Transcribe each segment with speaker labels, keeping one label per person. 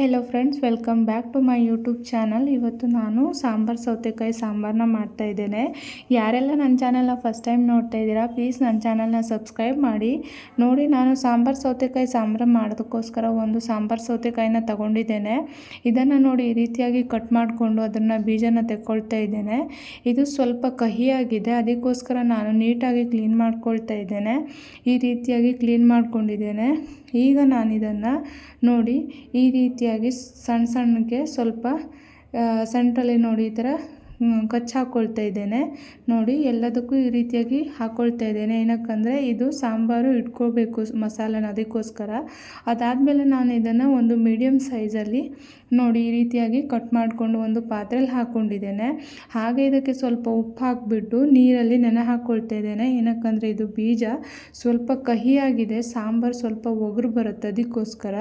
Speaker 1: Hello friends, welcome back to my YouTube channel. ಇವತ್ತು ನಾನು ಸಾಂಬಾರು, ಸೌತೆಕಾಯಿ ಸಾಂಬಾರನ್ನ ಮಾಡ್ತಾ ಇದ್ದೇನೆ. ಯಾರೆಲ್ಲ ನನ್ನ ಚಾನಲ್ನ ಫಸ್ಟ್ ಟೈಮ್ ನೋಡ್ತಾ ಇದ್ದೀರಾ ಪ್ಲೀಸ್ ನನ್ನ ಚಾನಲ್ನ ಸಬ್ಸ್ಕ್ರೈಬ್ ಮಾಡಿ. ನೋಡಿ, ನಾನು ಸಾಂಬಾರು, ಸೌತೆಕಾಯಿ ಸಾಂಬಾರು ಮಾಡೋದಕ್ಕೋಸ್ಕರ ಒಂದು ಸಾಂಬಾರು, ಸೌತೆಕಾಯಿನ ತಗೊಂಡಿದ್ದೇನೆ. ಇದನ್ನು ನೋಡಿ ಈ ರೀತಿಯಾಗಿ ಕಟ್ ಮಾಡಿಕೊಂಡು ಅದನ್ನು ಬೀಜನ ತೆಕ್ಕೊಳ್ತಾ ಇದ್ದೇನೆ. ಇದು ಸ್ವಲ್ಪ ಕಹಿಯಾಗಿದೆ, ಅದಕ್ಕೋಸ್ಕರ ನಾನು ನೀಟಾಗಿ ಕ್ಲೀನ್ ಮಾಡ್ಕೊಳ್ತಾ ಇದ್ದೇನೆ. ಈ ರೀತಿಯಾಗಿ ಕ್ಲೀನ್ ಮಾಡ್ಕೊಂಡಿದ್ದೇನೆ. ಈಗ ನಾನು ಇದನ್ನು ನೋಡಿ ಈ ರೀತಿಯಾಗಿ ಸಣ್ಣ ಸಣ್ಣಗೆ ಸ್ವಲ್ಪ ಸೆಂಟ್ರಲ್ಲಿ ನೋಡಿ ಈ ಥರ ಕಚ್ಚಿ ಹಾಕ್ಕೊಳ್ತಾ ಇದ್ದೇನೆ. ನೋಡಿ, ಎಲ್ಲದಕ್ಕೂ ಈ ರೀತಿಯಾಗಿ ಹಾಕ್ಕೊಳ್ತಾ ಇದ್ದೇನೆ. ಏನಕ್ಕಂದರೆ, ಇದು ಸಾಂಬಾರು ಇಟ್ಕೋಬೇಕು ಮಸಾಲನ ಅದಕ್ಕೋಸ್ಕರ. ಅದಾದಮೇಲೆ ನಾನು ಇದನ್ನು ಒಂದು ಮೀಡಿಯಮ್ ಸೈಜಲ್ಲಿ ನೋಡಿ, ಈ ರೀತಿಯಾಗಿ ಕಟ್ ಮಾಡಿಕೊಂಡು ಒಂದು ಪಾತ್ರೆಯಲ್ಲಿ ಹಾಕ್ಕೊಂಡಿದ್ದೇನೆ ಹಾಗೆ ಇದಕ್ಕೆ ಸ್ವಲ್ಪ ಉಪ್ಪು ಹಾಕಿಬಿಟ್ಟು ನೀರಲ್ಲಿ ನೆನೆ ಹಾಕ್ಕೊಳ್ತಾ ಇದ್ದೇನೆ. ಏನಕ್ಕಂದರೆ, ಇದು ಬೀಜ ಸ್ವಲ್ಪ ಕಹಿಯಾಗಿದೆ, ಸಾಂಬಾರು ಸ್ವಲ್ಪ ಒಗರು ಬರುತ್ತೆ ಅದಕ್ಕೋಸ್ಕರ.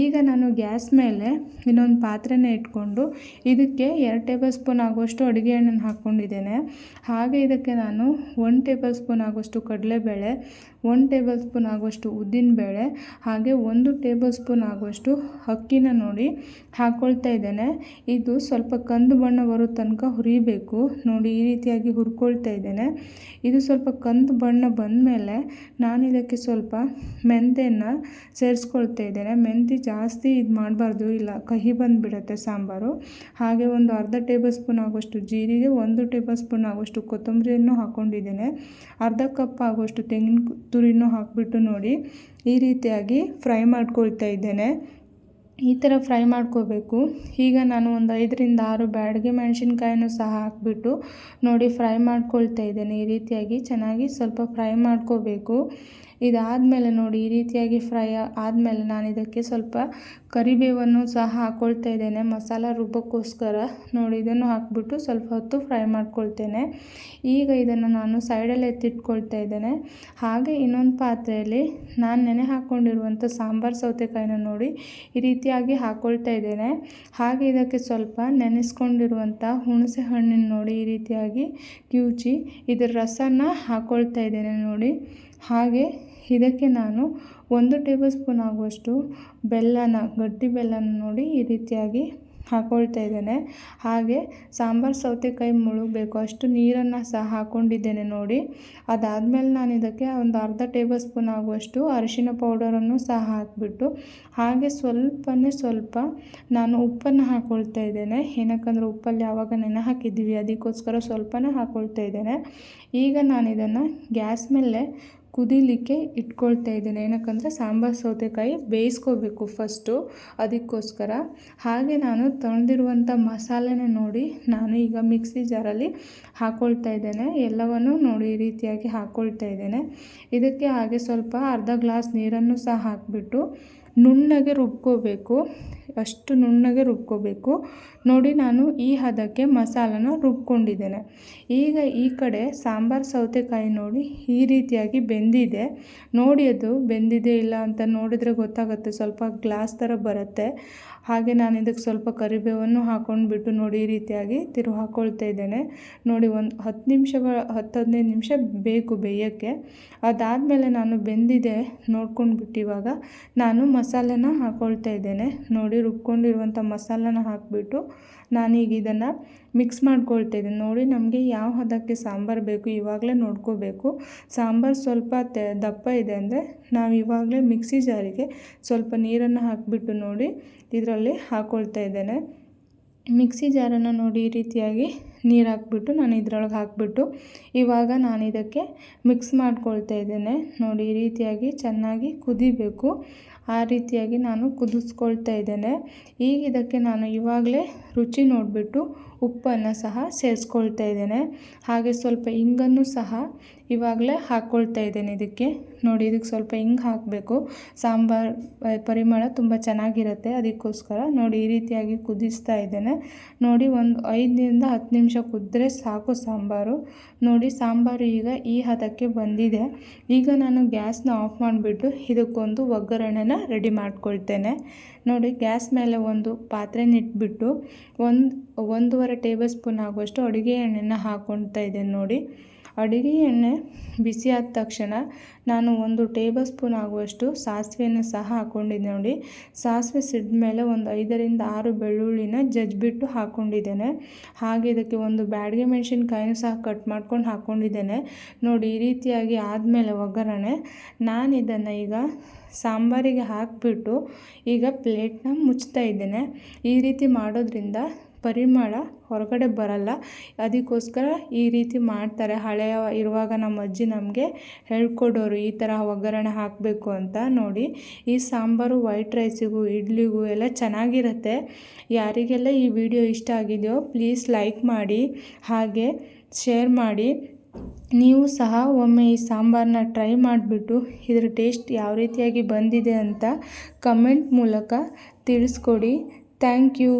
Speaker 1: ಈಗ ನಾನು ಗ್ಯಾಸ್ ಮೇಲೆ ಇನ್ನೊಂದು ಪಾತ್ರೆನೇ ಇಟ್ಕೊಂಡು ಇದಕ್ಕೆ ಎರಡು ಟೇಬಲ್ ಸ್ಪೂನ್ ಆಗುವಷ್ಟು ಅಡುಗೆ ಎಣ್ಣೆನ ಹಾಕ್ಕೊಂಡಿದ್ದೇನೆ. ಹಾಗೆ ಇದಕ್ಕೆ ನಾನು ಒನ್ ಟೇಬಲ್ ಸ್ಪೂನ್ ಆಗುವಷ್ಟು ಕಡಲೆಬೇಳೆ ಒನ್ ಟೇಬಲ್ ಸ್ಪೂನ್ ಆಗುವಷ್ಟು ಉದ್ದಿನಬೇಳೆ ಹಾಗೆ ಒಂದು ಟೇಬಲ್ ಸ್ಪೂನ್ ಆಗುವಷ್ಟು ಅಕ್ಕಿನ ನೋಡಿ ಹಾಕ್ಕೊಳ್ತಾ ಇದ್ದೇನೆ. ಇದು ಸ್ವಲ್ಪ ಕಂದು ಬಣ್ಣ ಬರೋ ತನಕ ಹುರಿಬೇಕು. ನೋಡಿ, ಈ ರೀತಿಯಾಗಿ ಹುರ್ಕೊಳ್ತಾ ಇದ್ದೇನೆ. ಇದು ಸ್ವಲ್ಪ ಕಂದು ಬಣ್ಣ ಬಂದ ಮೇಲೆ ನಾನು ಇದಕ್ಕೆ ಸ್ವಲ್ಪ ಮೆಂತೆಯನ್ನು ಸೇರಿಸ್ಕೊಳ್ತಾ ಇದ್ದೇನೆ. ಮೆಂತೆ ಜಾಸ್ತಿ ಇದು ಮಾಡಬಾರ್ದು, ಇಲ್ಲ ಕಹಿ ಬಂದುಬಿಡತ್ತೆ ಸಾಂಬಾರು. ಹಾಗೆ ಒಂದು ಅರ್ಧ ಟೇಬಲ್ ಸ್ಪೂನ್ ಆಗುವಷ್ಟು ಜೀರಿಗೆ, ಒಂದು ಟೇಬಲ್ ಸ್ಪೂನ್ ಆಗುವಷ್ಟು ಕೊತ್ತಂಬರಿಯನ್ನು ಹಾಕ್ಕೊಂಡಿದ್ದೇನೆ ಅರ್ಧ ಕಪ್ ಆಗುವಷ್ಟು ತೆಂಗಿನ ತುರಿನೂ ಹಾಕಿಬಿಟ್ಟು ನೋಡಿ ಈ ರೀತಿಯಾಗಿ ಫ್ರೈ ಮಾಡ್ಕೊಳ್ತಾ ಇದ್ದೇನೆ. ಈ ಥರ ಫ್ರೈ ಮಾಡ್ಕೋಬೇಕು. ಈಗ ನಾನು ಒಂದು ಐದರಿಂದ ಆರು ಬ್ಯಾಡಗೆ ಮೆಣಸಿನ್ಕಾಯನ್ನು ಸಹ ಹಾಕಿಬಿಟ್ಟು ನೋಡಿ ಫ್ರೈ ಮಾಡ್ಕೊಳ್ತಾ ಇದ್ದೇನೆ. ಈ ರೀತಿಯಾಗಿ ಚೆನ್ನಾಗಿ ಸ್ವಲ್ಪ ಫ್ರೈ ಮಾಡ್ಕೋಬೇಕು. ಇದಾದಮೇಲೆ ನೋಡಿ, ಈ ರೀತಿಯಾಗಿ ಫ್ರೈ ಆದಮೇಲೆ ನಾನು ಇದಕ್ಕೆ ಸ್ವಲ್ಪ ಕರಿಬೇವನ್ನು ಸಹ ಹಾಕ್ಕೊಳ್ತಾ ಇದ್ದೇನೆ. ಮಸಾಲ ರುಬ್ಬಕ್ಕೋಸ್ಕರ ನೋಡಿ, ಇದನ್ನು ಹಾಕ್ಬಿಟ್ಟು ಸ್ವಲ್ಪ ಹೊತ್ತು ಫ್ರೈ ಮಾಡ್ಕೊಳ್ತೇನೆ. ಈಗ ಇದನ್ನು ನಾನು ಸೈಡಲ್ಲಿ ಎತ್ತಿಟ್ಕೊಳ್ತಾ ಇದ್ದೇನೆ. ಹಾಗೆ ಇನ್ನೊಂದು ಪಾತ್ರೆಯಲ್ಲಿ ನಾನು ನೆನೆ ಹಾಕ್ಕೊಂಡಿರುವಂಥ ಸಾಂಬಾರು ಸೌತೆಕಾಯಿನ ನೋಡಿ, ಈ ರೀತಿಯಾಗಿ ಹಾಕ್ಕೊಳ್ತಾ ಇದ್ದೇನೆ. ಹಾಗೆ ಇದಕ್ಕೆ ಸ್ವಲ್ಪ ನೆನೆಸ್ಕೊಂಡಿರುವಂಥ ಹುಣಸೆ ಹಣ್ಣಿನ ನೋಡಿ, ಈ ರೀತಿಯಾಗಿ ಕಿವುಚಿ ಇದರ ರಸನ ಹಾಕ್ಕೊಳ್ತಾ ಇದ್ದೇನೆ ನೋಡಿ. ಹಾಗೆ ಇದಕ್ಕೆ ನಾನು ಒಂದು ಟೇಬಲ್ ಸ್ಪೂನ್ ಆಗುವಷ್ಟು ಬೆಲ್ಲನ, ಗಟ್ಟಿ ಬೆಲ್ಲನ ನೋಡಿ ಈ ರೀತಿಯಾಗಿ ಹಾಕ್ಕೊಳ್ತಾ ಇದ್ದೇನೆ. ಹಾಗೆ ಸಾಂಬಾರು, ಸೌತೆಕಾಯಿ ಮುಳುಗಬೇಕು. ಅಷ್ಟು ನೀರನ್ನು ಸಹ ಹಾಕ್ಕೊಂಡಿದ್ದೇನೆ ನೋಡಿ. ಅದಾದಮೇಲೆ ನಾನು ಇದಕ್ಕೆ ಒಂದು ಅರ್ಧ ಟೇಬಲ್ ಸ್ಪೂನ್ ಆಗುವಷ್ಟು ಅರಿಶಿನ ಪೌಡರನ್ನು ಸಹ ಹಾಕಿಬಿಟ್ಟು, ಹಾಗೆ ಸ್ವಲ್ಪನೇ ಸ್ವಲ್ಪ ನಾನು ಉಪ್ಪನ್ನು ಹಾಕ್ಕೊಳ್ತಾ ಇದ್ದೇನೆ. ಏನಕ್ಕಂದ್ರೆ ಉಪ್ಪಲ್ಲಿ ಯಾವಾಗ ನೆನೆ ಹಾಕಿದ್ದೀವಿ ಅದಕ್ಕೋಸ್ಕರ ಸ್ವಲ್ಪನೇ ಹಾಕ್ಕೊಳ್ತಾ ಇದ್ದೇನೆ. ಈಗ ನಾನು ಇದನ್ನು ಗ್ಯಾಸ್ ಮೇಲೆ ಕುದಿಲಿಕ್ಕೆ ಇಟ್ಕೊಳ್ತಾ ಇದ್ದೇನೆ. ಏನಕ್ಕಂದರೆ ಸಾಂಬಾರು ಸೌತೆಕಾಯಿ ಬೇಯಿಸ್ಕೋಬೇಕು ಫಸ್ಟು ಅದಕ್ಕೋಸ್ಕರ. ಹಾಗೆ ನಾನು ತೊಳೆದಿರುವಂಥ ಮಸಾಲೆನ ನೋಡಿ ನಾನು ಈಗ ಮಿಕ್ಸಿ ಜಾರಲ್ಲಿ ಹಾಕ್ಕೊಳ್ತಾ ಇದ್ದೇನೆ. ಎಲ್ಲವನ್ನು ನೋಡಿ ಈ ರೀತಿಯಾಗಿ ಹಾಕ್ಕೊಳ್ತಾ ಇದ್ದೇನೆ. ಇದಕ್ಕೆ ಹಾಗೆ ಸ್ವಲ್ಪ ಅರ್ಧ ಗ್ಲಾಸ್ ನೀರನ್ನು ಸಹ ಹಾಕಿಬಿಟ್ಟು ನುಣ್ಣಗೆ ರುಬ್ಕೋಬೇಕು. ಅಷ್ಟು ನುಣ್ಣಗೆ ರುಬ್ಕೋಬೇಕು. ನೋಡಿ ನಾನು ಈ ಹದಕ್ಕೆ ಮಸಾಲನ ರುಬ್ಕೊಂಡಿದ್ದೇನೆ. ಈಗ ಈ ಕಡೆ ಸಾಂಬಾರು ಸೌತೆಕಾಯಿ ನೋಡಿ ಈ ರೀತಿಯಾಗಿ ಬೆಂದಿದೆ. ನೋಡಿ ಅದು ಬೆಂದಿದೆ ಇಲ್ಲ ಅಂತ ನೋಡಿದರೆ ಗೊತ್ತಾಗುತ್ತೆ. ಸ್ವಲ್ಪ ಗ್ಲಾಸ್ ಥರ ಬರುತ್ತೆ. ಹಾಗೆ ನಾನು ಇದಕ್ಕೆ ಸ್ವಲ್ಪ ಕರಿಬೇವನ್ನು ಹಾಕೊಂಡ್ಬಿಟ್ಟು ನೋಡಿ ಈ ರೀತಿಯಾಗಿ ತಿರು ಹಾಕ್ಕೊಳ್ತಾ ಇದ್ದೇನೆ. ನೋಡಿ ಒಂದು ಹತ್ತು ನಿಮಿಷಗಳ, ಹತ್ತು ಹದಿನೈದು ನಿಮಿಷ ಬೇಕು ಬೇಯೋಕ್ಕೆ. ಅದಾದಮೇಲೆ ನಾನು ಬೆಂದಿದೆ ನೋಡ್ಕೊಂಡ್ಬಿಟ್ಟು ಇವಾಗ ನಾನು ಮಸಾಲೆನ ಹಾಕ್ಕೊಳ್ತಾ ಇದ್ದೇನೆ. ನೋಡಿ ರುಬ್ಕೊಂಡಿರುವಂಥ ಮಸಾಲನ ಹಾಕಿಬಿಟ್ಟು ನಾನೀಗ ಇದನ್ನು ಮಿಕ್ಸ್ ಮಾಡ್ಕೊಳ್ತಾ ಇದ್ದೀನಿ. ನೋಡಿ ನಮಗೆ ಯಾವ ಹದಕ್ಕೆ ಸಾಂಬಾರು ಬೇಕು ಇವಾಗಲೇ ನೋಡ್ಕೋಬೇಕು. ಸಾಂಬಾರು ಸ್ವಲ್ಪ ದಪ್ಪ ಇದೆ ಅಂದರೆ ನಾವು ಇವಾಗಲೇ ಮಿಕ್ಸಿ ಜಾರಿಗೆ ಸ್ವಲ್ಪ ನೀರನ್ನು ಹಾಕಿಬಿಟ್ಟು ನೋಡಿ ಇದರಲ್ಲಿ ಹಾಕ್ಕೊಳ್ತಾ ಇದ್ದೇನೆ. ಮಿಕ್ಸಿ ಜಾರನ್ನು ನೋಡಿ ಈ ರೀತಿಯಾಗಿ ನೀರು ಹಾಕ್ಬಿಟ್ಟು ನಾನು ಇದ್ರೊಳಗೆ ಹಾಕಿಬಿಟ್ಟು ಇವಾಗ ನಾನು ಇದಕ್ಕೆ ಮಿಕ್ಸ್ ಮಾಡ್ಕೊಳ್ತಾ ಇದ್ದೇನೆ. ನೋಡಿ ಈ ರೀತಿಯಾಗಿ ಚೆನ್ನಾಗಿ ಕುದಿಬೇಕು. ಆ ರೀತಿಯಾಗಿ ನಾನು ಕುದಿಸ್ಕೊಳ್ತಾ ಇದ್ದೇನೆ. ಈಗ ಇದಕ್ಕೆ ನಾನು ಇವಾಗಲೇ ರುಚಿ ನೋಡಿಬಿಟ್ಟು ಉಪ್ಪನ್ನು ಸಹ ಸೇರಿಸ್ಕೊಳ್ತಾ ಇದ್ದೇನೆ. ಹಾಗೆ ಸ್ವಲ್ಪ ಇಂಗನ್ನು ಸಹ ಇವಾಗಲೇ ಹಾಕ್ಕೊಳ್ತಾ ಇದ್ದೇನೆ ಇದಕ್ಕೆ. ನೋಡಿ, ಇದಕ್ಕೆ ಸ್ವಲ್ಪ ಹಿಂಗೆ ಹಾಕಬೇಕು. ಸಾಂಬಾರು ಪರಿಮಳ ತುಂಬ ಚೆನ್ನಾಗಿರುತ್ತೆ ಅದಕ್ಕೋಸ್ಕರ. ನೋಡಿ, ಈ ರೀತಿಯಾಗಿ ಕುದಿಸ್ತಾ ಇದ್ದೇನೆ. ನೋಡಿ, ಒಂದು ಐದರಿಂದ ಹತ್ತು ನಿಮಿಷ ಕುದ್ರೆ ಸಾಕು ಸಾಂಬಾರು. ನೋಡಿ, ಸಾಂಬಾರು ಈಗ ಈ ಹದಕ್ಕೆ ಬಂದಿದೆ. ಈಗ ನಾನು ಗ್ಯಾಸ್ನ ಆಫ್ ಮಾಡಿಬಿಟ್ಟು ಇದಕ್ಕೊಂದು ಒಗ್ಗರಣೆನ ರೆಡಿ ಮಾಡ್ಕೊಳ್ತೇನೆ. ನೋಡಿ, ಗ್ಯಾಸ್ ಮೇಲೆ ಒಂದು ಪಾತ್ರೆನಿಟ್ಬಿಟ್ಟು ಒಂದು, ಒಂದೂವರೆ ಟೇಬಲ್ ಸ್ಪೂನ್ ಆಗುವಷ್ಟು ಅಡುಗೆ ಎಣ್ಣೆನ ಹಾಕ್ಕೊಳ್ತಾ ಇದ್ದೇನೆ ನೋಡಿ. ಅಡುಗೆ ಎಣ್ಣೆ ಬಿಸಿಯಾದ ತಕ್ಷಣ ನಾನು ಒಂದು ಟೇಬಲ್ ಸ್ಪೂನ್ ಆಗುವಷ್ಟು ಸಾಸಿವೆಯನ್ನು ಸಹ ಹಾಕ್ಕೊಂಡಿದ್ದೆ ನೋಡಿ. ಸಾಸಿವೆ ಸಿಡ್ದ ಮೇಲೆ ಒಂದು ಐದರಿಂದ ಆರು ಬೆಳ್ಳುಳ್ಳಿನ ಜಜ್ಜಿಬಿಟ್ಟು ಹಾಕ್ಕೊಂಡಿದ್ದೇನೆ ಹಾಗೆ ಇದಕ್ಕೆ ಒಂದು ಬ್ಯಾಡಗೆ ಮೆಣಸಿನ್ಕಾಯಿನೂ ಸಹ ಕಟ್ ಮಾಡ್ಕೊಂಡು ಹಾಕ್ಕೊಂಡಿದ್ದೇನೆ ನೋಡಿ, ಈ ರೀತಿಯಾಗಿ ಆದಮೇಲೆ ಒಗ್ಗರಣೆ. ನಾನು ಇದನ್ನು ಈಗ ಸಾಂಬಾರಿಗೆ ಹಾಕಿಬಿಟ್ಟು ಈಗ ಪ್ಲೇಟ್ನ ಮುಚ್ತಾ ಇದ್ದೇನೆ. ಈ ರೀತಿ ಮಾಡೋದ್ರಿಂದ ಪರಿಮಳ ಹೊರಗಡೆ ಬರಲ್ಲ. ಅದಕ್ಕೋಸ್ಕರ ಈ ರೀತಿ ಮಾಡ್ತಾರೆ. ಹಳೆಯ ಇರುವಾಗ ನಮ್ಮ ಅಜ್ಜಿ ನಮಗೆ ಹೇಳ್ಕೊಡೋರು ಈ ಥರ ಒಗ್ಗರಣೆ ಹಾಕಬೇಕು ಅಂತ ನೋಡಿ. ಈ ಸಾಂಬಾರು ವೈಟ್ ರೈಸಿಗೂ ಇಡ್ಲಿಗೂ ಎಲ್ಲ ಚೆನ್ನಾಗಿರುತ್ತೆ. ಯಾರಿಗೆಲ್ಲ ಈ ವಿಡಿಯೋ ಇಷ್ಟ ಆಗಿದೆಯೋ ಪ್ಲೀಸ್ ಲೈಕ್ ಮಾಡಿ, ಹಾಗೆ ಶೇರ್ ಮಾಡಿ. ನೀವು ಸಹ ಒಮ್ಮೆ ಈ ಸಾಂಬಾರನ್ನ ಟ್ರೈ ಮಾಡಿಬಿಟ್ಟು ಇದರ ಟೇಸ್ಟ್ ಯಾವ ರೀತಿಯಾಗಿ ಬಂದಿದೆ ಅಂತ ಕಮೆಂಟ್ ಮೂಲಕ ತಿಳಿಸ್ಕೊಡಿ. Thank you